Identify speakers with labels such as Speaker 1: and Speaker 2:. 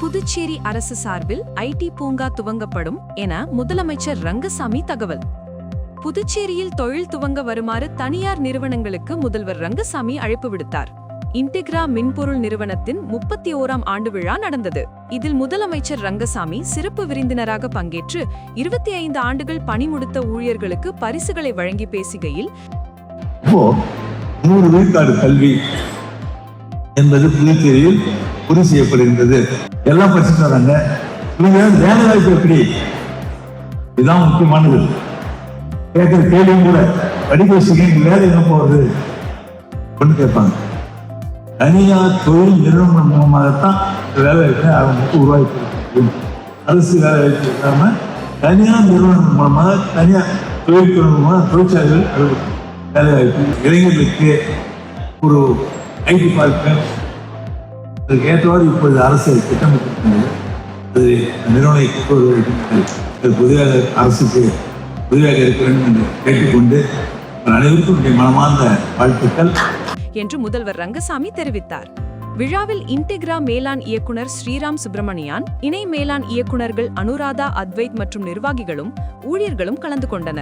Speaker 1: புதுச்சேரி அரசு சார்பில் ஐடி பூங்கா துவங்கப்படும் என முதலமைச்சர் ரங்கசாமி தகவல். புதுச்சேரியில் தொழில் துவங்க வருமாறு தனியார் நிறுவனங்களுக்கு முதல்வர் ரங்கசாமி அழைப்பு விடுத்தார். இன்டிகிரா மின்பொருள் நிறுவனத்தின் முப்பத்தி ஓராம் ஆண்டு விழா நடந்தது. இதில் முதலமைச்சர் ரங்கசாமி சிறப்பு விருந்தினராக பங்கேற்று இருபத்தி ஐந்து ஆண்டுகள் பணி முடித்த ஊழியர்களுக்கு பரிசுகளை வழங்கி பேசுகையில்
Speaker 2: நூறு விழுக்காடு கல்வி என்பது புதுச்சேரியில் உறுதி செய்யப்படுகின்றது. எல்லாம் படிச்சுட்டு வராங்க. இவங்க வேலை வாய்ப்பு எப்படி? இதுதான் முக்கியமானது. கேட்கிற கேள்வியும் கூட படிக்க வச்சுக்க வேலை என்ன போகுது? அப்படின்னு கேட்பாங்க. தனியார் தொழில் நிறுவனம் மூலமாகத்தான் இந்த வேலை வாய்ப்பை அவங்க உருவாக்கி முடியும் அரசு வேலை வாய்ப்பு இல்லாமல் தனியார் நிறுவனம் மூலமாக தனியார் தொழில் மூலமாக தொழிற்சாலைகள் வேலை வாய்ப்பு இளைஞர்களுக்கு ஒரு ஐடி பார்க்க அதுக்கு ஏற்றவாறு இப்பொழுது அரசு திட்டமிட்டிருக்கிறது. அது நிறுவனம் கொண்டு புதிதாக அரசுக்கு உதவியாக இருக்க வேண்டும் என்று கேட்டுக்கொண்டு அனைவருக்கும் என்னுடைய மனமார்ந்த வாழ்த்துக்கள்.
Speaker 1: என்று முதல்வர் ரங்கசாமி தெரிவித்தார். விழாவில் இன்டெக்ரா மேலாண் இயக்குனர் ஸ்ரீராம் சுப்பிரமணியான் இணை மேலாண் இயக்குனர்கள் அனுராதா அத்வைத் மற்றும் நிர்வாகிகளும் ஊழியர்களும் கலந்து கொண்டனர்.